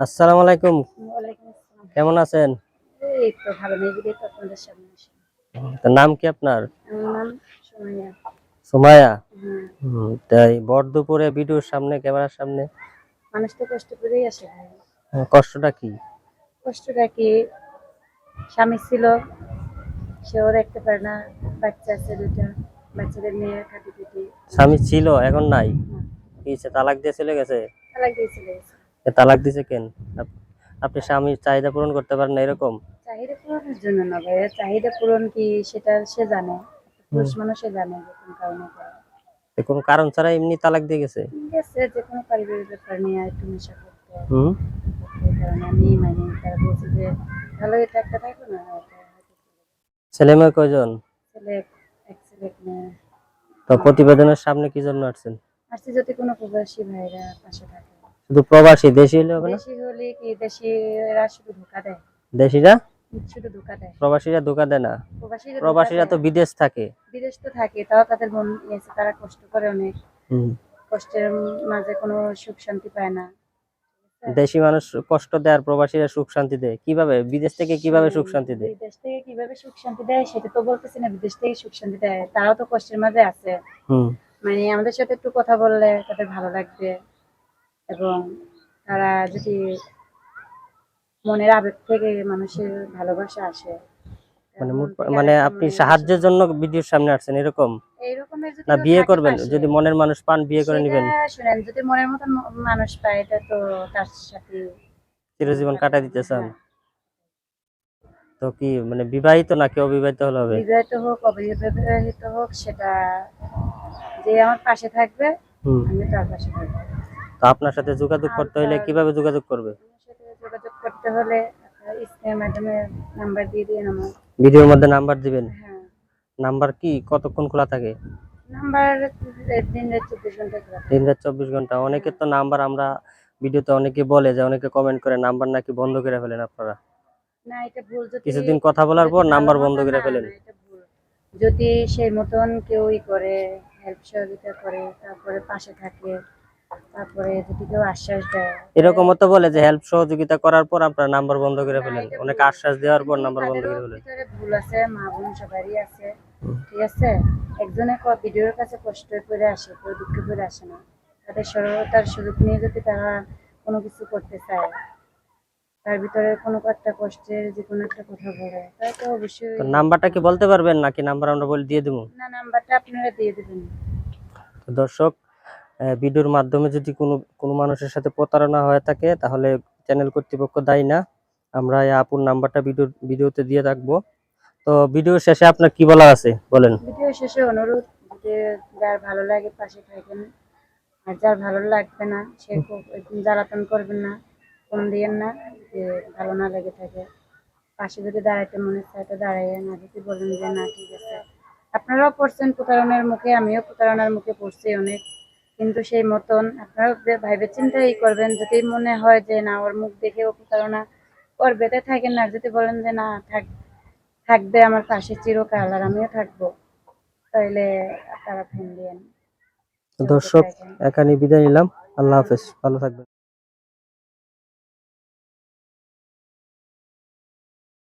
আসসালামু আলাইকুম। কেমন আছেন? এই তো ভালো আপনাদের সামনে নাম কি আপনার? নাম সোমাইয়া। হ্যাঁ। তাই বর দুপুরে ভিডিওর সামনে ক্যামেরার সামনে? মানুষ তো কষ্ট করেই আসে হ্যাঁ, কষ্টটা কি? কষ্টটা কি? স্বামী ছিল সেও দেখতে পারে না। বাচ্চা আছে দুটা বাচ্চাদের নিয়ে খাটি পিটি। স্বামী ছিল এখন নাই? তালাক দিয়ে চলে গেছে? তালাক দিছে কেন? আপনি স্বামীর চাহিদা পূরণ করতে পারেন না এরকম? চাহিদা পূরণের জন্য না ভাই। চাহিদা পূরণ কি সেটা সে জানে। পুরুষ মানুষে জানে যে কোন কারণে করে কোনো কারণ ছাড়া এমনি তালাক দিয়ে গেছে? ঠিক যে কোনো পারিবারিক ব্যাপার নিয়ে একটু নেশা করতে। হুম। আমি মানে তারা বলছে যে ভালো এটা একটা থাকো না ছেলে মেয়ে কয়জন? ছেলে এক ছেলে তো প্রতিবেদনের সামনে কি জন্য আসছেন? আসছে যদি কোনো প্রবাসী ভাইরা পাশে থাকে? শুধু প্রবাসী দেশি হলে হবে না দেশি হলে কি দেশিরা শুধু ধোকা দেয়? দেশিরা? শুধু ধোকা দেয়। প্রবাসীরা ধোকা দেয় না। প্রবাসীরা তো বিদেশ থাকে। বিদেশ তো থাকে তাও তাদের মন ইয়েছে তারা কষ্ট করে অনেক। কষ্টের মাঝে কোনো সুখ শান্তি পায় না। দেশি মানুষ কষ্ট দেয় আর প্রবাসীরা সুখ শান্তি দেয়। কীভাবে? বিদেশ থেকে কীভাবে সুখ শান্তি দেয়? বিদেশ থেকে কীভাবে সুখ শান্তি দেয় সেটা তো বলতেছি না বিদেশ থেকে সুখ শান্তি দেয়। তারাও তো কষ্টের মাঝে আছে। হুম। মানে আমাদের সাথে একটু কথা বললে তাদের ভালো লাগবে এবং তারা যদি মনের আবেগ থেকে মানুষের ভালোবাসা আসে মানে মন আপনি সাহায্যের জন্য ভিডিওর সামনে আসছেন এরকম? না বিয়ে করবেন যদি মনের মানুষ পান বিয়ে করে নেবেন। শুনেন যদি মনের মতন মানুষ পায় এটা তো তার সাথে চিরজীবন কাটাই দিতে চান। হ্যাঁ, তো কি মানে বিবাহিত নাকি অবিবাহিত হলে হবে? বিবাহিত হোক অবিবাহিত হোক সেটা যে আমার পাশে থাকবে আমি তার পাশে থাকব। তো আপনার সাথে যোগাযোগ করতে হলে কীভাবে যোগাযোগ করবে? যোগাযোগ করতে হলে স্ক্রিনের মাধ্যমে নাম্বার দিয়ে দিন আমার। ভিডিওর মধ্যে নাম্বার দিবেন? হ্যাঁ। নাম্বার কি? কতক্ষণ খোলা থাকে? নাম্বার দিন রাত চব্বিশ ঘণ্টা দিন রাত চব্বিশ ঘণ্টা। অনেকে তো নাম্বার আমরা ভিডিওতে অনেকে বলে যে অনেকে কমেন্ট করে নাম্বার নাকি বন্ধ করে ফেলেন আপনারা? না এটা ভুল যদি কিছুদিন কথা বলার পর নাম্বার বন্ধ করে ফেলেন। এটা ভুল। যদি সেই মতন কেউই করে হেল্প সহযোগিতা করে তারপরে পাশে থাকে তারপরে যদি কেউ আশ্বাস দেয়। এরকমও তো বলে যে হেল্প সহযোগিতা করার পর আপনার নাম্বার বন্ধ করে না, ফেলেন। অনেক আশ্বাস দেওয়ার পর নাম্বার বন্ধ করে ফেলেন। ভিতরে ভুল আছে মা বোন সবারই আছে ঠিক আছে? একজনে ক- ভিডিওর কাছে কষ্ট করে আসে কেউ দুঃখ করে আসে না। তাদের সরলতার সুযোগ নিয়ে যদি তারা কোনো কিছু করতে চায় তার ভিতরে কোনো একটা কষ্টের যে কোনো একটা কথা বলে তো অবশ্যই নাম্বারটা কি বলতে পারবেন নাকি নাম্বার আমরা বলে দিয়ে দেবো? না নাম্বারটা আপনারা দিয়ে দেবেন। দর্শক ভিডিওর মাধ্যমে যদি কোনো কোনো মানুষের সাথে প্রতারণা হয়ে থাকে তাহলে চ্যানেল কর্তৃপক্ষ দায়ী না। আমরা এই আপুর নাম্বারটা ভিডিও ভিডিওতে দিয়ে রাখব। তো ভিডিও শেষে আপনার কি বলার আছে? বলেন। ভিডিও শেষে অনুরোধ যে যার ভালো লাগে পাশে থাকবেন আর যার ভালো লাগবে না সে জ্বালাতন করবেন না। ফোন দিয়েন না যে ভালো না লেগে থাকে। পাশে যদি দাঁড়াইতে মনে চায় তো দাঁড়াইয়ে না যদি বলেন যে না ঠিক আছে। আপনারাও পড়ছেন প্রতারণার মুখে আমিও প্রতারণার মুখে পড়ছি অনেক। কিন্তু সেই মতন আপনারা যে ভাইবে চিন্তাই করবেন। যদি মনে হয় যে না ওর মুখ দেখে ও প্রতারণা করবে তাই থাকেন না। যদি বলেন যে না থাক থাকবে আমার পাশে চিরকাল আর আমিও থাকব তাইলে আপনারা ফোন দিয়েন। দর্শক এখানে বিদায় নিলাম। আল্লাহ হাফেজ। ভালো থাকবেন।